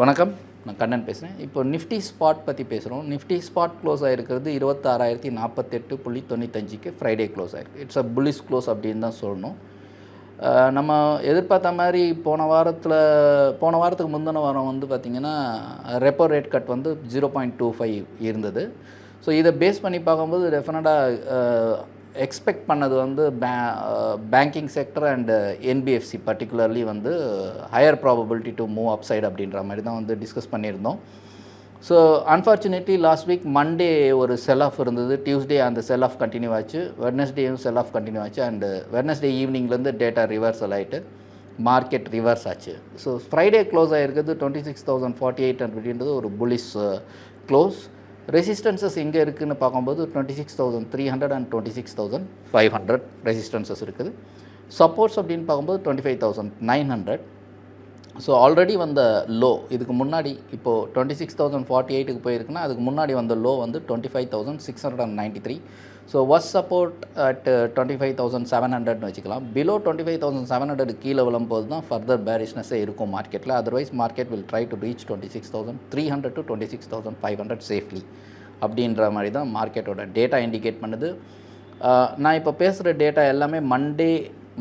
வணக்கம். நான் கண்ணன் பேசுகிறேன் இப்போ நிஃப்டி ஸ்பாட் பற்றி பேசுகிறோம் நிஃப்டி ஸ்பாட் க்ளோஸ் ஆகிருக்கிறது இருபத்தாறாயிரத்தி நாற்பத்தெட்டு புள்ளி தொண்ணூத்தஞ்சுக்கு ஃப்ரைடே க்ளோஸ் ஆகிருக்கு இட்ஸ் அ புல்லிஸ் க்ளோஸ் அப்படின்னு தான் சொல்லணும். நம்ம எதிர்பார்த்த மாதிரி போன வாரத்தில் போன வாரத்துக்கு முந்தின வாரம் வந்து பார்த்திங்கன்னா ரெப்போ ரேட் கட் வந்து ஜீரோ பாயிண்ட் டூ ஃபைவ் இருந்தது. ஸோ இதை பேஸ் பண்ணி பார்க்கும்போது டெஃபினட்டாக எக்ஸ்பெக்ட் பண்ணது வந்து பே banking sector and NBFC particularly வந்து higher probability to move up side அப்படின்ற மாதிரி தான் வந்து டிஸ்கஸ் பண்ணியிருந்தோம். So unfortunately last week Monday ஒரு செல் ஆஃப் இருந்தது. டியூஸ்டே அந்த செல் ஆஃப் கண்டினியூ ஆச்சு வெட்னஸ்டேயும் செல் ஆஃப் கண்டினியூ ஆச்சு அண்டு வெட்னஸ்டே ஈவினிங்லேருந்து டேட்டா ரிவர்சல் ஆகிட்டு மார்க்கெட் ரிவர்ஸ் ஆச்சு. So Friday close ஆகிருக்கிறது twenty six thousand forty eight அப்படின்றது ஒரு புலிஸ் க்ளோஸ் ரெசிஸ்டன்சஸ் எங்கே இருக்குதுன்னு பார்க்கும்போது twenty six thousand three hundred and twenty six thousand five hundred resistances இருக்குது. சப்போர்ட்ஸ் அப்படின்னு பார்க்கும்போது twenty five thousand nine hundred so already வந்த low இதுக்கு முன்னாடி இப்போது டுவெண்ட்டி சிக்ஸ் தௌசண்ட் ஃபார்ட்டி எயிட்டுக்கு போயிருக்குன்னா அதுக்கு முன்னாடி வந்த லோ வந்து twenty five thousand six hundred and ninety three so OS support at twenty five thousand seven ஹண்ட்ரட்னு வச்சுக்கலாம். Below twenty five thousand seven hundred கீழே விழும்போது தான் ஃபர்தர் பேரிஷ்னஸே இருக்கும் மார்க்கெட்டில் otherwise market will try to reach twenty six thousand three hundred to twenty six thousand five hundred safely அப்படின்ற மாதிரி தான் மார்க்கெட்டோட டேட்டா இண்டிகேட் பண்ணுது. நான் இப்போ பேசுகிற டேட்டா எல்லாமே மண்டே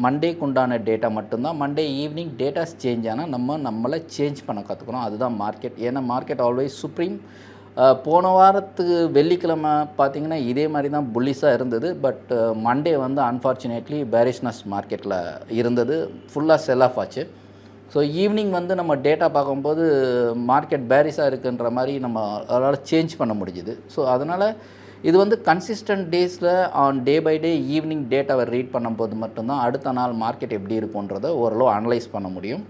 மண்டேக்கு உண்டான டேட்டா மட்டும்தான். மண்டே ஈவினிங் டேட்டாஸ் சேஞ்ச் ஆனால் நம்ம நம்மளை சேஞ்ச் பண்ண கற்றுக்கணும் அதுதான் மார்க்கெட் ஏன்னா மார்க்கெட் ஆல்வேஸ் சுப்ரீம் போன வாரத்துக்கு வெள்ளிக்கிழமை பார்த்தீங்கன்னா இதே மாதிரி தான் புல்லிஸாக இருந்தது பட் மண்டே வந்து அன்ஃபார்ச்சுனேட்லி பேரிஷ்னஸ் மார்க்கெட்டில் இருந்தது. ஃபுல்லாக செல் ஆஃப் ஆச்சு. ஸோ ஈவினிங் வந்து நம்ம டேட்டா பார்க்கும்போது மார்க்கெட் பேரிஸாக இருக்குன்ற மாதிரி நம்ம அதனால் சேஞ்ச் பண்ண முடிஞ்சுது. ஸோ அதனால் இது வந்து கன்சிஸ்டன்ட் டேஸில் on day by day evening டேட்டாவை ரீட் பண்ணும்போது மட்டும்தான் அடுத்த நாள் மார்க்கெட் எப்படி இருக்குன்றதை ஓரளவு அனலைஸ் பண்ண முடியும்.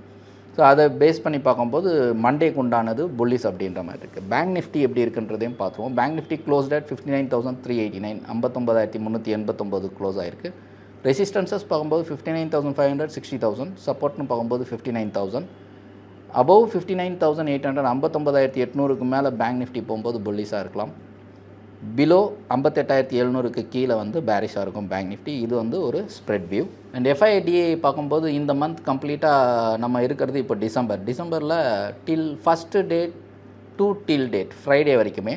ஸோ அதை பேஸ் பண்ணி பார்க்கும்போது மண்டேக்கு உண்டானது புல்லிஸ் அப்படின்ற மாதிரி இருக்குது பேங்க் நிஃப்டி எப்படி இருக்குன்றதையும் பார்த்துருவோம். Bank Nifty close at fifty nine thousand three eighty nine ஐம்பத்தொம்பதாயிரத்தி முந்நூற்றி எண்பத்தொம்போது க்ளோஸ் ஆயிருக்கு. ரெசிஸ்டன்சஸ் பார்க்கும்போது fifty nine thousand five hundred sixty thousand சப்போர்ட்னு பார்க்கும்போது fifty nine thousand above fifty nine thousand eight hundred ஐம்பத்தொம்பதாயிரத்தி எட்நூறுக்கு மேலே பேங்க் நிஃப்டி போகும்போது புல்லிஸாக இருக்கலாம். பிலோ ஐம்பத்தெட்டாயிரத்தி எழுநூறுக்கு கீழே வந்து பேரிஷாக இருக்கும் பேங்க் நிஃப்டி இது வந்து ஒரு ஸ்ப்ரெட் வியூ அண்ட் எஃப்ஐடிஐ பார்க்கும்போது இந்த மந்த் கம்ப்ளீட்டாக நம்ம இருக்கிறது இப்போ டிசம்பர். டிசம்பரில் till first date to till date Friday வரைக்குமே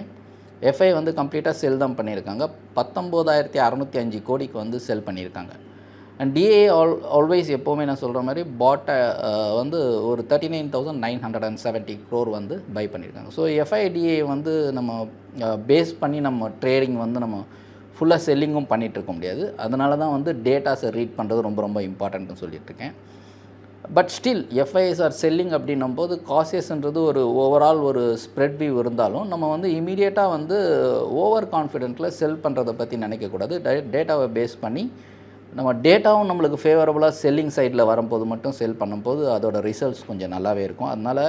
எஃப்ஐ வந்து கம்ப்ளீட்டாக செல் தான் பண்ணியிருக்காங்க. பத்தொம்போதாயிரத்தி அறநூற்றி அஞ்சு கோடிக்கு வந்து செல் பண்ணியிருக்காங்க. அண்ட் டிஏ ஆல் ஆல்வேஸ் எப்போவுமே நான் சொல்கிற மாதிரி பாட்டை uh, வந்து ஒரு thirty nine thousand nine hundred and seventy crore வந்து பை பண்ணியிருக்காங்க ஸோ எஃப்ஐடிஏ வந்து நம்ம uh, பேஸ் பண்ணி நம்ம ட்ரேடிங் வந்து நம்ம ஃபுல்லாக செல்லிங்கும் பண்ணிகிட்டு இருக்க முடியாது. அதனால தான் வந்து டேட்டாஸை ரீட் பண்ணுறது ரொம்ப ரொம்ப இம்பார்ட்டன்ட்னு சொல்லிட்டுருக்கேன் but still FIs are selling அப்படின்னும் போது காசியஸ்ன்றது ஒரு ஓவரால் ஒரு ஸ்ப்ரெட் வியூ இருந்தாலும் நம்ம வந்து இமீடியட்டாக வந்து ஓவர் கான்ஃபிடென்ட்டில் செல் பண்ணுறதை பற்றி நினைக்கக்கூடாது டேட்டாவை பேஸ் பண்ணி நம்ம டேட்டாவும் நம்மளுக்கு ஃபேவரபுளாக செல்லிங் சைடில் வரும்போது மட்டும் செல் பண்ணும்போது அதோட ரிசல்ட்ஸ் கொஞ்சம் நல்லாவே இருக்கும். அதனால்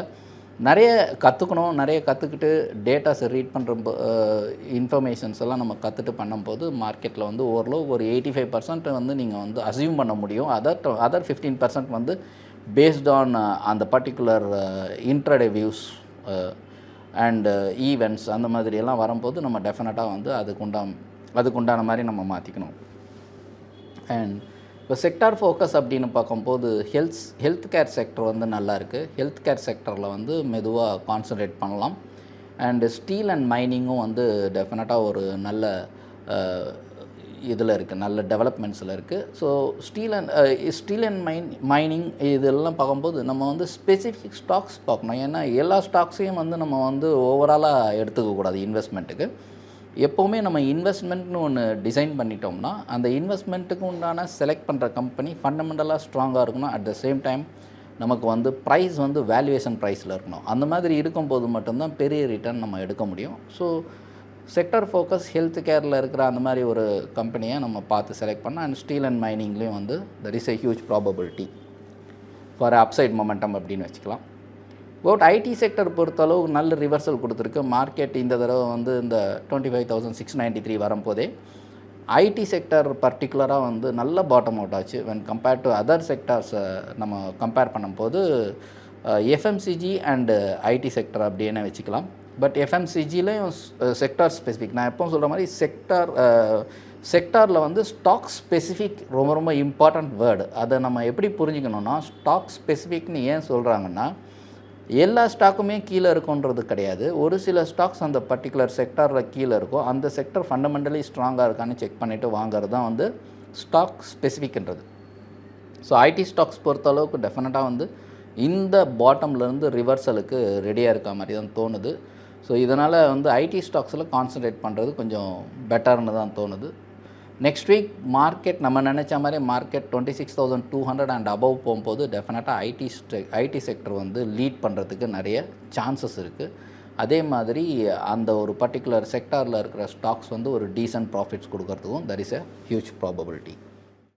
நிறைய கற்றுக்கணும் நிறைய கற்றுக்கிட்டு டேட்டாஸை ரீட் பண்ணுற இன்ஃபர்மேஷன்ஸ் எல்லாம் நம்ம கற்றுட்டு பண்ணும்போது மார்க்கெட்டில் வந்து ஓரளவு ஒரு எயிட்டி ஃபைவ் பர்சன்ட் வந்து நீங்கள் வந்து அசியூம் பண்ண முடியும். அதர் அதர் ஃபிஃப்டீன் பர்சன்ட் வந்து பேஸ்ட் ஆன் அந்த particular intraday views and events அந்த மாதிரி எல்லாம் வரும்போது நம்ம டெஃபினட்டாக வந்து அதுக்குண்டான அதுக்குண்டான மாதிரி நம்ம மாற்றிக்கணும் அண்ட் இப்போ செக்டார் ஃபோக்கஸ் அப்படின்னு பார்க்கும்போது ஹெல்த் ஹெல்த் கேர் செக்டர் வந்து நல்லா இருக்குது ஹெல்த் கேர் செக்டரில் வந்து மெதுவாக கான்சன்ட்ரேட் பண்ணலாம். அண்டு ஸ்டீல் அண்ட் மைனிங்கும் வந்து டெஃபினட்டாக ஒரு நல்ல இதில் இருக்குது நல்ல டெவலப்மெண்ட்ஸில் இருக்குது so steel and steel and mine mining இதெல்லாம் பார்க்கும்போது நம்ம வந்து ஸ்பெசிஃபிக் ஸ்டாக்ஸ் பார்க்கணும். ஏன்னா எல்லா ஸ்டாக்ஸையும் வந்து நம்ம வந்து ஓவராலாக எடுத்துக்கக்கூடாது இன்வெஸ்ட்மெண்ட்டுக்கு எப்போவுமே நம்ம இன்வெஸ்ட்மெண்ட்னு ஒன்று டிசைன் பண்ணிட்டோம்னா அந்த இன்வெஸ்ட்மெண்ட்டுக்கு உண்டான செலக்ட் பண்ணுற கம்பெனி ஃபண்டமெண்டலாக ஸ்ட்ராங்காக இருக்கணும். அட் த சேம் டைம் நமக்கு வந்து ப்ரைஸ் வந்து வேல்யூவேஷன் ப்ரைஸில் இருக்கணும். அந்த மாதிரி இருக்கும்போது மட்டும்தான் பெரிய ரிட்டர்ன் நம்ம எடுக்க முடியும். ஸோ செக்டர் ஃபோக்கஸ் ஹெல்த் கேரில் இருக்கிற அந்த மாதிரி ஒரு கம்பெனியை நம்ம பார்த்து செலக்ட் பண்ணால் அண்ட் ஸ்டீல் அண்ட் மைனிங்லேயும் வந்து that is a huge probability for upside momentum அப்படின்னு வச்சுக்கலாம். பட் ஐடி செக்டர் பொறுத்தளவு நல்ல ரிவர்சல் கொடுத்துருக்கு. மார்க்கெட் இந்த தடவை வந்து இந்த twenty five thousand six ninety three வரும்போதே ஐடி செக்டர் பர்டிகுலராக வந்து நல்ல பாட்டம் அவுட் ஆச்சு. வென் கம்பேர்ட் டு அதர் செக்டார்ஸை நம்ம கம்பேர் பண்ணும்போது எஃப்எம்சிஜி அண்டு ஐடி செக்டர் அப்படின்னு வச்சுக்கலாம். பட் எஃப்எம்சிஜிலையும் செக்டார் ஸ்பெசிஃபிக் நான் எப்போ சொல்கிற மாதிரி செக்டார் செக்டாரில் வந்து ஸ்டாக் ஸ்பெசிஃபிக் ரொம்ப ரொம்ப இம்பார்ட்டண்ட் வேர்டு அதை நம்ம எப்படி புரிஞ்சுக்கணுன்னா ஸ்டாக் ஸ்பெசிஃபிக்னு ஏன் சொல்கிறாங்கன்னா எல்லா ஸ்டாக்குமே கீழே இருக்குன்றது கிடையாது. ஒரு சில ஸ்டாக்ஸ் அந்த பர்டிகுலர் செக்டாரில் கீழே இருக்கும் அந்த செக்டர் ஃபண்டமெண்டலி ஸ்ட்ராங்காக இருக்கான்னு செக் பண்ணிவிட்டு வாங்குறது தான் வந்து ஸ்டாக் ஸ்பெசிஃபிக்ன்றது ஸோ ஐடி ஸ்டாக்ஸ் பொறுத்த அளவுக்கு டெஃபினட்டாக வந்து இந்த பாட்டம்லேருந்து ரிவர்சலுக்கு ரெடியாக இருக்க மாதிரி தான் தோணுது. ஸோ இதனால் வந்து ஐடி ஸ்டாக்ஸில் கான்சன்ட்ரேட் பண்ணுறது கொஞ்சம் பெட்டர்னு தான் தோணுது. நெக்ஸ்ட் வீக் மார்க்கெட் நம்ம நினச்ச மாதிரி market twenty six thousand two hundred and above போகும்போது டெஃபினட்டாக ஐடி ஐடி செக்டர் வந்து லீட் பண்ணுறதுக்கு நிறைய சான்சஸ் இருக்குது அதே மாதிரி அந்த ஒரு பர்டிகுலர் செக்டாரில் இருக்கிற ஸ்டாக்ஸ் வந்து ஒரு டீசன்ட் ப்ராஃபிட்ஸ் கொடுக்கறதுக்கும் there is a huge probability